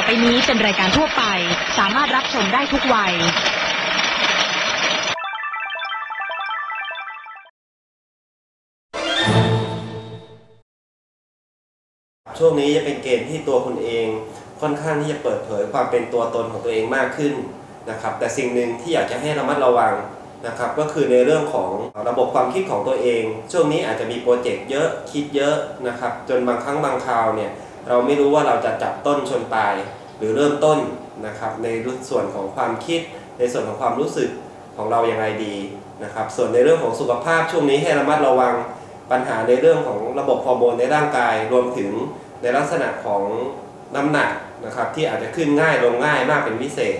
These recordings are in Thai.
ต่อไปนี้เป็นรายการทั่วไป สามารถรับชมได้ทุกวัย ช่วงนี้จะเป็นเกณฑ์ที่ตัวคุณเองค่อนข้างที่จะเปิดเผยความเป็นตัวตนของตัวเองมากขึ้นนะครับแต่สิ่งหนึ่งที่อยากจะให้ระมัดระวังนะครับก็คือในเรื่องของระบบความคิดของตัวเอง ช่วงนี้อาจจะมีโปรเจกต์เยอะคิดเยอะนะครับจนบางครั้งบางคราวเนี่ย เราไม่รู้ว่าเราจะจับต้นชนปลายหรือเริ่มต้นนะครับในส่วนของความคิด ในส่วนของความรู้สึกของเราอย่างไรดีนะครับ ส่วนในเรื่องของสุขภาพช่วงนี้ให้ระมัดระวังปัญหาในเรื่องของระบบฮอร์โมนในร่างกายรวมถึงในลักษณะของน้ำหนักนะครับที่อาจจะขึ้นง่ายลงง่ายมากเป็นพิเศษ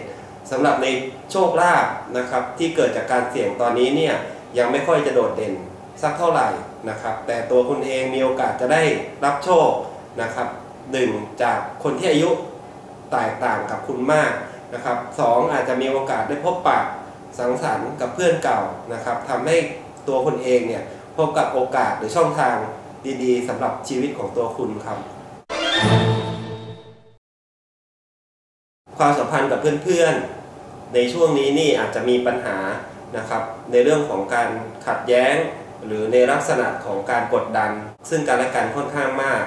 สำหรับในโชคลาภนะครับที่เกิดจากการเสี่ยงตอนนี้เนี่ยยังไม่ค่อยจะโดดเด่นสักเท่าไหร่นะครับแต่ตัวคุณเองมีโอกาสจะได้รับโชคนะครับ หนึ่งจากคนที่อายุแตกต่างกับคุณมากนะครับสองอาจจะมีโอกาสได้พบปะสังสรรค์กับเพื่อนเก่านะครับทำให้ตัวคุณเองเนี่ยพบกับโอกาสหรือช่องทางดีๆสำหรับชีวิตของตัวคุณครับ ความสัมพันธ์กับเพื่อนๆ ในช่วงนี้นี่อาจจะมีปัญหานะครับในเรื่องของการขัดแย้ง หรือในลักษณะของการกดดัน ซึ่งกันและกันค่อนข้างมาก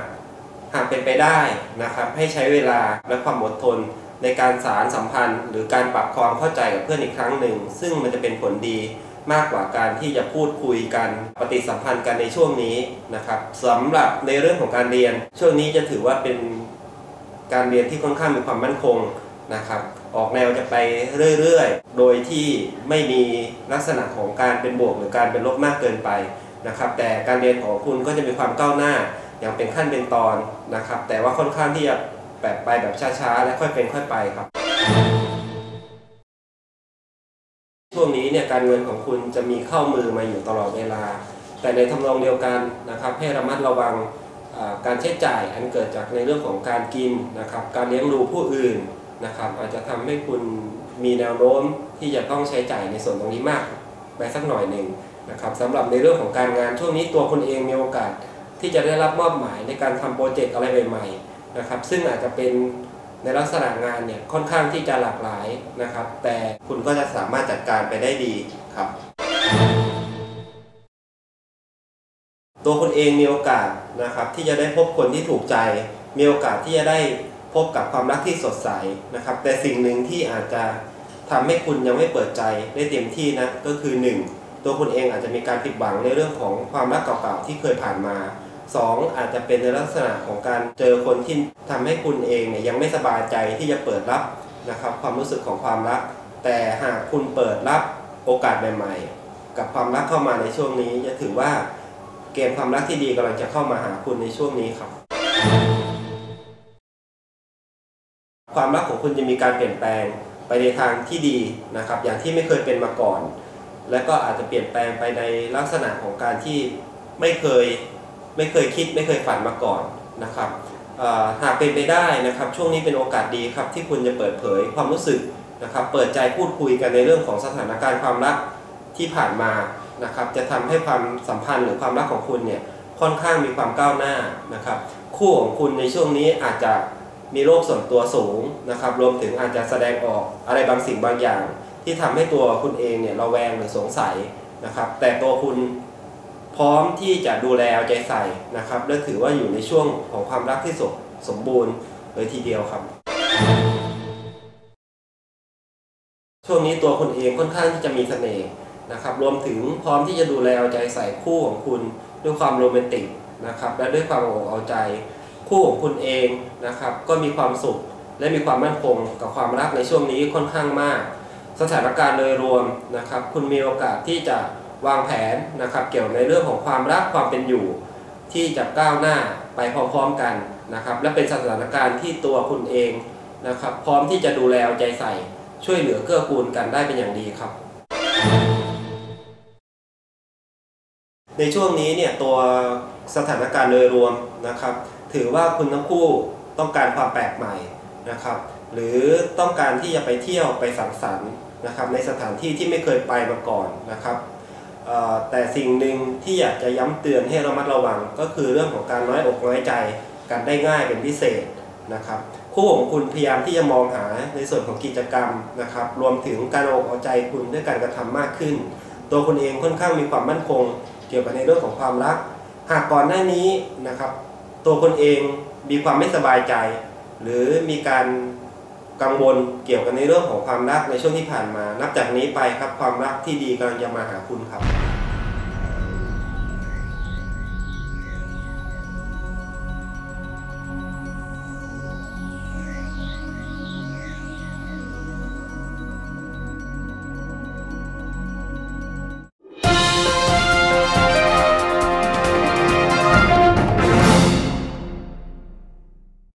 หากเป็นไปได้นะครับ ให้ใช้เวลาและความอดทนในการสารสัมพันธ์ หรือการปรับความเข้าใจกับเพื่อนอีกครั้งหนึ่ง ซึ่งมันจะเป็นผลดีมากกว่าการที่จะพูดคุยกันปฏิสัมพันธ์กันในช่วงนี้นะครับสำหรับในเรื่องของการเรียน ช่วงนี้จะถือว่าเป็นการเรียนที่ค่อนข้างมีความมั่นคงนะครับ ออกแนวจะไปเรื่อยๆ โดยที่ไม่มีลักษณะของการเป็นบวกหรือการเป็นลบมากเกินไปนะครับ แต่การเรียนของคุณก็จะมีความก้าวหน้า อย่างเป็นขั้นเป็นตอนนะครับ แต่ว่าค่อนข้างที่จะแบบไปแบบช้าๆ และค่อยเป็นค่อยไปครับ ช่วงนี้เนี่ยการเงินของคุณจะมีเข้ามือมาอยู่ตลอดเวลา แต่ในทำนองเดียวกันนะครับ ให้ระมัดระวังการใช้จ่ายอันเกิดจากในเรื่องของการกินนะครับ การเลี้ยงดูผู้อื่นนะครับ อาจจะทำให้คุณมีแนวโน้มที่จะต้องใช้จ่ายในส่วนตรงนี้มากไปสักหน่อยหนึ่งนะครับสำหรับในเรื่องของการงานช่วงนี้ตัวคุณเองมีโอกาส ที่จะได้รับมอบหมายในการทำโปรเจกต์อะไรใหม่ๆนะครับ ซึ่งอาจจะเป็นในลักษณะงานเนี่ยค่อนข้างที่จะหลากหลายนะครับ แต่คุณก็จะสามารถจัดการไปได้ดีครับ ตัวคุณเองมีโอกาสนะครับ ที่จะได้พบคนที่ถูกใจ มีโอกาสที่จะได้พบกับความรักที่สดใสนะครับ แต่สิ่งหนึ่งที่อาจจะทำให้คุณยังไม่เปิดใจได้เต็มที่นะก็คือหนึ่งตัวคุณเองอาจจะมีการผิดหวังในเรื่องของความรักเก่าๆที่เคยผ่านมา สองอาจจะเป็นในลักษณะของการเจอคนที่ทำให้คุณเองเนี่ยยังไม่สบายใจที่จะเปิดรับนะครับความรู้สึกของความรัก แต่หากคุณเปิดรับโอกาสใหม่ๆ กับความรักเข้ามาในช่วงนี้ จะถือว่าเกมความรักที่ดีกำลังจะเข้ามาหาคุณในช่วงนี้ครับ ความรักของคุณจะมีการเปลี่ยนแปลงไปในทางที่ดีนะครับ อย่างที่ไม่เคยเป็นมาก่อน และก็อาจจะเปลี่ยนแปลงไปในลักษณะของการที่ไม่เคย ไม่เคยคิดไม่เคยฝันมาก่อนนะครับหากเป็นไปได้นะครับ ช่วงนี้เป็นโอกาสดีครับที่คุณจะเปิดเผยความรู้สึกนะครับ เปิดใจพูดคุยกันในเรื่องของสถานการณ์ความรักที่ผ่านมานะครับ จะทำให้ความสัมพันธ์หรือความรักของคุณเนี่ยค่อนข้างมีความก้าวหน้านะครับ คู่ของคุณในช่วงนี้อาจจะมีโรคส่วนตัวสูงนะครับ รวมถึงอาจจะแสดงออกอะไรบางสิ่งบางอย่าง ที่ทำให้ตัวคุณเองเนี่ยระแวงหรือสงสัยนะครับ แต่ตัวคุณ พร้อมที่จะดูแลเอาใจใส่นะครับ และถือว่าอยู่ในช่วงของความรักที่สมสมบูรณ์เลยทีเดียวครับ ช่วงนี้ตัวคุณเองค่อนข้างที่จะมีเสน่ห์นะครับ รวมถึงพร้อมที่จะดูแลเอาใจใส่คู่ของคุณด้วยความโรแมนติกนะครับ และด้วยความอกเอาใจ คู่ของคุณเองนะครับ ก็มีความสุขและมีความมั่นคงกับความรักในช่วงนี้ค่อนข้างมาก สถานการณ์โดยรวมนะครับ คุณมีโอกาสที่จะ วางแผนนะครับเกี่ยวในเรื่องของความรักความเป็นอยู่ ที่จะก้าวหน้าไปพร้อมๆกันนะครับและเป็นสถานการณ์ที่ตัวคุณเองนะครับพร้อมที่จะดูแลเอาใจใส่ช่วยเหลือเกื้อกูลกันได้เป็นอย่างดีครับ ในช่วงนี้เนี่ยตัวสถานการณ์โดยรวมนะครับ ถือว่าคุณทั้งคู่ต้องการความแปลกใหม่นะครับ หรือต้องการที่จะไปเที่ยวไปสังสรรค์นะครับในสถานที่ที่ไม่เคยไปมาก่อนนะครับ แต่สิ่งหนึ่งที่อยากจะย้ำเตือนให้ระมัดระวัง ก็คือเรื่องของการน้อยอกน้อยใจกันได้ง่ายเป็นพิเศษนะครับคู่ของคุณพยายามที่จะมองหาในส่วนของกิจกรรมนะครับ รวมถึงการออกเอาใจคุณด้วยการกระทำมากขึ้น ตัวคุณเองค่อนข้างมีความมั่นคง เกี่ยวกับในเรื่องของความรัก หากก่อนหน้านี้นะครับ ตัวคนเองมีความไม่สบายใจ หรือมีการ กังวลเกี่ยวกันในเรื่องของความรักในช่วงที่ผ่านมา นับจากนี้ไปครับความรักที่ดีกำลังจะมาหาคุณครับ